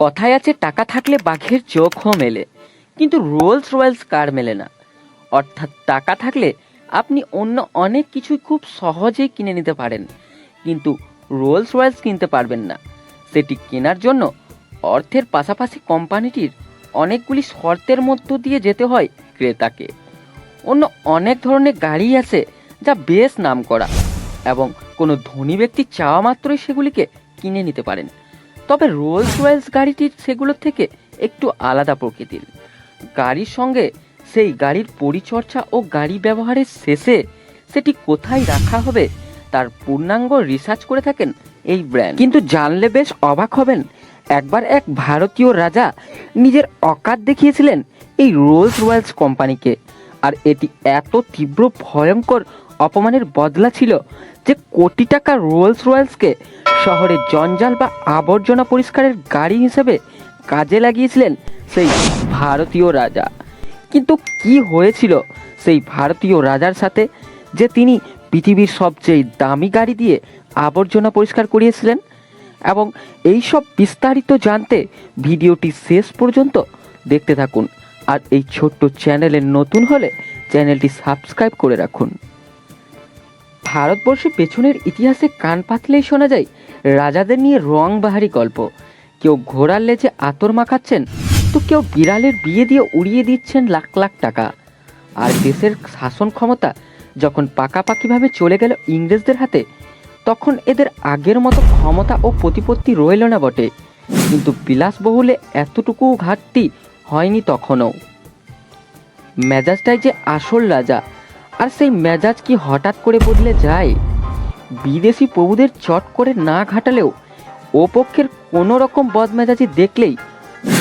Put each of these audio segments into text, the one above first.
কথায় আছে, টাকা থাকলে বাঘের চোখও মেলে, কিন্তু রোলস রয়েলস কার মেলে না? অর্থাৎ টাকা থাকলে আপনি অন্য অনেক কিছুই খুব সহজেই কিনে নিতে পারেন, কিন্তু রোলস রয়েলস কিনতে পারবেন না। সেটি কেনার জন্য অর্থের পাশাপাশি কোম্পানিটির অনেকগুলি শর্তের মধ্য দিয়ে যেতে হয় ক্রেতাকে। অন্য অনেক ধরনের গাড়ি আছে যা বেশ নাম করা এবং কোনো ধনী ব্যক্তি চাওয়া মাত্রই সেগুলিকে কিনে নিতে পারেন। তবে রোলস রয়েলস গাড়িটির সেগুলোর থেকে একটু আলাদা প্রকৃতির। গাড়ির সঙ্গে সেই গাড়ির পরিচর্যা ও গাড়ি ব্যবহারের শেষে সেটি কোথায় রাখা হবে তার পূর্ণাঙ্গ রিসার্চ করে থাকেন এই ব্র্যান্ড কিন্তু জানলে বেশ অবাক হবেন, একবার এক ভারতীয় রাজা নিজের অকাত দেখিয়েছিলেন এই রোলস রয়েলস কোম্পানিকে, আর এটি এত তীব্র ভয়ঙ্কর অপমানের বদলা ছিল যে কোটি টাকা রোলস রয়েলসকে শহরে জঞ্জাল বা আবর্জনা পরিষ্কারের গাড়ি হিসেবে কাজে লাগিয়েছিলেন সেই ভারতীয় রাজা। কিন্তু কি হয়েছিল সেই ভারতীয় রাজার সাথে যে তিনি পৃথিবীর সবচেয়ে দামি গাড়ি দিয়ে আবর্জনা পরিষ্কার করিয়েছিলেন? এবং এই সব বিস্তারিত জানতে ভিডিওটি শেষ পর্যন্ত দেখতে থাকুন। আর এই ছোট্ট চ্যানেলে নতুন হলে চ্যানেলটি সাবস্ক্রাইব করে রাখুন। ভারতবর্ষে পেছনের ইতিহাসে কান পাতলেই শোনা যায় রাজাদের নিয়ে রং বাহারি গল্প। কেউ ঘোড়ার লেজে আতর মাখাচ্ছেন, তো কেউ বিড়ালের বিয়ে দিয়ে উড়িয়ে দিচ্ছেন লাখ লাখ টাকা। আর দেশের শাসন ক্ষমতা যখন পাকাপাকিভাবে চলে গেল ইংরেজদের হাতে, তখন এদের আগের মতো ক্ষমতা ও প্রতিপত্তি রইল না বটে। কিন্তু বিলাসবহুলে এতটুকু ঘাটতি হয়নি তখনও। মেজাজটাই যে আসল রাজা আর সেই মেজাজ কি হঠাৎ করে বদলে যায়? বিদেশি প্রভুদের চট করে না ঘাটালেও ও পক্ষের কোনো রকম বদমেজাজি দেখলেই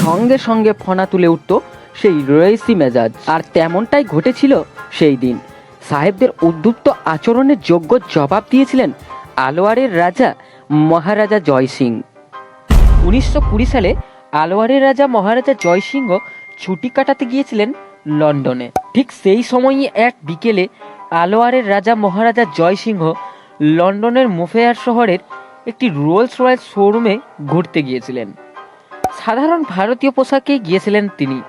সঙ্গে সঙ্গে ফনা তুলে উঠত সেই রয়েসি মেজাজ। আর তেমনটাই ঘটেছিল সেই দিন। সাহেবদের উদ্যুক্ত আচরণের যোগ্য জবাব দিয়েছিলেন আলোয়ারের রাজা মহারাজা জয় সিং উনিশশো কুড়ি সালে আলোয়ারের রাজা মহারাজা জয়সিংহ ছুটি কাটাতে গিয়েছিলেন লন্ডনে। ঠিক সেই সময়ই এক বিকেলে আলোয়ারের রাজা মহারাজা জয়সিংহ লন্ডনের মোফেয়ার শহরের একটি রোলস রয়েলস শোরুমে ঘুরতে গিয়েছিলেন। সাধারণ ভারতীয় পোশাকে গিয়েছিলেন তিনি।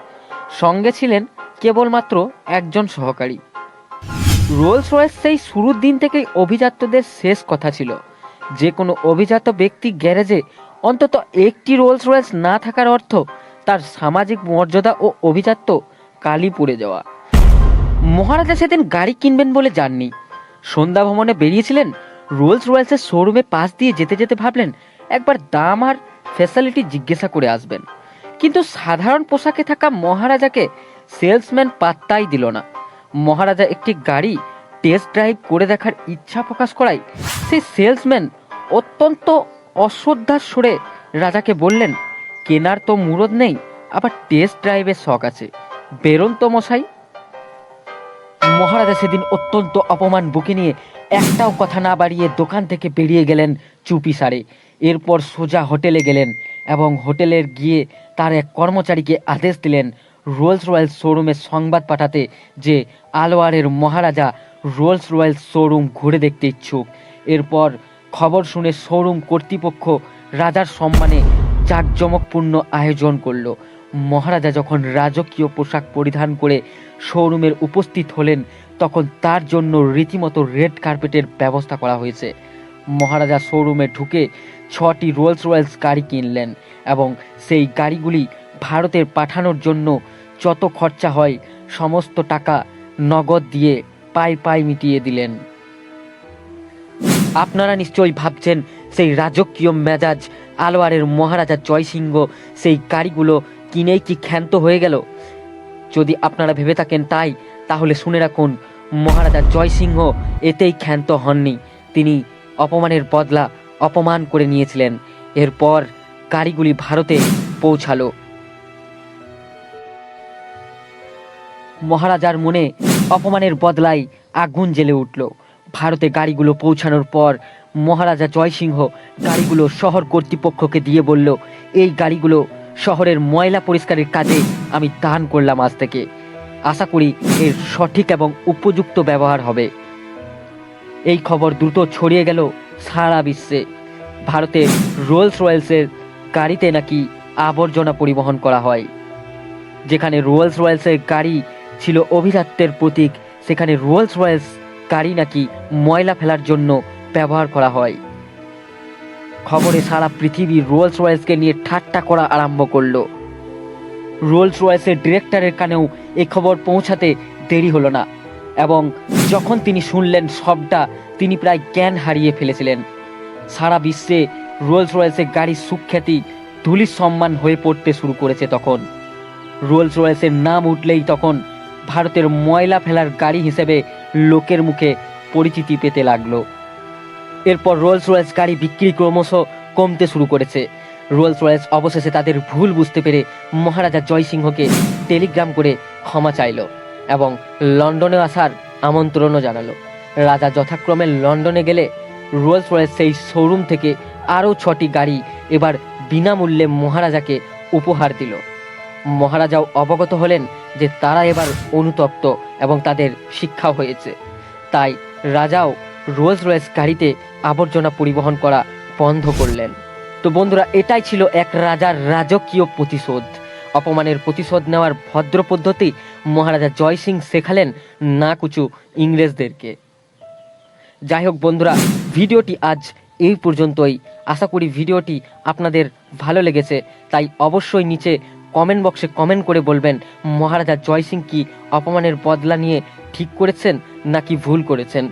সঙ্গে ছিলেন কেবলমাত্র একজন সহকারী। রোলস রয়েস সেই শুরুর দিন থেকেই অভিজাতদের শেষ কথা ছিল। যে কোনো অভিজাত ব্যক্তি গ্যারেজে অন্তত একটি রোলস রয়েস না থাকার অর্থ তার সামাজিক মর্যাদা ও অভিজাত্য কালি পুড়ে যাওয়া। মহারাজা সেদিন গাড়ি কিনবেন বলে যাননি। সন্ধ্যা ভ্রমণে বেরিয়েছিলেন, রোলস রয়েলসের শোরুমে পাশ দিয়ে যেতে যেতে ভাবলেন, একবার দাম আর ফ্যাসিলিটি জিজ্ঞাসা করে আসবেন। কিন্তু সাধারণ পোশাকে থাকা মহারাজাকে সেলসম্যান পাত্তাই দিল না। মহারাজা একটি গাড়ি টেস্ট ড্রাইভ করে দেখার ইচ্ছা প্রকাশ করায় সেই সেলসম্যান অত্যন্ত অশ্রদ্ধার সুরে রাজাকে বললেন, কেনার তো মুরদ নেই, আবার টেস্ট ড্রাইভের শখ আছে। বেরোন তো মশাই মহারাজা সেদিন অত্যন্ত অপমান বুকে নিয়ে একটাও কথা না বাড়িয়ে দোকান থেকে বেরিয়ে গেলেন চুপি সারে এরপর সোজা হোটেলে গেলেন এবং হোটেলের গিয়ে তার এক কর্মচারীকে আদেশ দিলেন রোলস রয়েলস শোরুমে সংবাদ পাঠাতে যে আলোয়ারের মহারাজা রোলস রয়েলস শোরুম ঘুরে দেখতে ইচ্ছুক। এরপর খবর শুনে শোরুম কর্তৃপক্ষ রাজার সম্মানে জাঁকজমকপূর্ণ আয়োজন করল। মহারাজা যখন রাজকীয় পোশাক পরিধান করে শোরুমের উপস্থিত হলেন, তখন তার জন্য রীতিমতো রেড কার্পেটের ব্যবস্থা করা হয়েছে। মহারাজা শোরুমে ঢুকে ছটি রোলস রয়েলস গাড়ি কিনলেন এবং সেই গাড়িগুলি ভারতের পাঠানোর জন্য যত খরচা হয়, সমস্ত টাকা নগদ দিয়ে পাই পাই মিটিয়ে দিলেন। আপনারা নিশ্চয়ই ভাবছেন, সেই রাজকীয় মেজাজ, আলোয়ারের মহারাজা জয়সিংহ, সেই গাড়িগুলো কিনেই কি ক্ষান্ত হয়ে গেল? যদি আপনারা ভেবে থাকেন তাই, তাহলে শুনে রাখুন, মহারাজা জয়সিংহ এতেই ক্ষান্ত হননি। তিনি অপমানের বদলা অপমান করে নিয়েছিলেন। এরপর গাড়িগুলি ভারতে পৌঁছালো। মহারাজার মনে অপমানের বদলায় আগুন জ্বেলে উঠল। ভারতে গাড়িগুলো পৌঁছানোর পর মহারাজা জয়সিংহ গাড়িগুলো শহর কর্তৃপক্ষকে দিয়ে বলল, এই গাড়িগুলো শহরের ময়লা পরিষ্কারের কাজে আমি দান করলাম আজ থেকে। আশা করি এর সঠিক এবং উপযুক্ত ব্যবহার হবে। এই খবর দ্রুত ছড়িয়ে গেল সারা বিশ্বে। ভারতে রোলস রয়েলসের গাড়িতে নাকি আবর্জনা পরিবহন করা হয়। যেখানে রোলস রয়েলসের গাড়ি ছিল অভিজাত্যের প্রতীক, সেখানে রোলস রয়েলস গাড়ি নাকি ময়লা ফেলার জন্য ব্যবহার করা হয়। খবরে সারা পৃথিবী রোলস রয়েলসকে নিয়ে ঠাট্টা করা আরম্ভ করল। রোলস রয়েসের ডিরেক্টরের কানেও এ খবর পৌঁছাতে দেরি হলো না এবং যখন তিনি শুনলেন সবটা, তিনি প্রায় জ্ঞান হারিয়ে ফেলেছিলেন। সারা বিশ্বে রোলস রয়েসের গাড়ির সুখ্যাতি, ধুলির সম্মান হয়ে পড়তে শুরু করেছে তখন। রোলস রয়েসের নাম উঠলেই তখন ভারতের ময়লা ফেলার গাড়ি হিসেবে লোকের মুখে পরিচিতি পেতে লাগল। এরপর রোলস রয়েস গাড়ি বিক্রি ক্রমশ কমতে শুরু করেছে। রোলস রয়েস অবশেষে তাদের ভুল বুঝতে পেরে মহারাজা জয়সিংহকে টেলিগ্রাম করে ক্ষমা চাইলো এবং লন্ডনে আসার আমন্ত্রণও জানালো। রাজা যথাক্রমে লন্ডনে গেলে রোলস রয়েস সেই শোরুম থেকে আরও ছটি গাড়ি এবার বিনামূল্যে মহারাজাকে উপহার দিল। মহারাজাও অবগত হলেন যে তারা এবার অনুতপ্ত এবং তাদের শিক্ষা হয়েছে। তাই রাজাও রোলস রয়েস গাড়িতে আবর্জনা পরিবহন করা বন্ধ করলেন। তো বন্ধুরা, এটাই ছিল এক রাজার রাজকীয় প্রতিশোধ। অপমানের প্রতিশোধ নেওয়ার ভদ্র পদ্ধতি মহারাজা জয় সিং শেখালেন না কুচু ইংরেজদেরকে। যাই হোক বন্ধুরা, ভিডিওটি আজ এই পর্যন্তই। আশা করি ভিডিওটি আপনাদের ভালো লেগেছে, তাই অবশ্যই নিচে কমেন্ট বক্সে কমেন্ট করে বলবেন মহারাজা জয় সিং কি অপমানের বদলা নিয়ে ঠিক করেছেন নাকি ভুল করেছেন।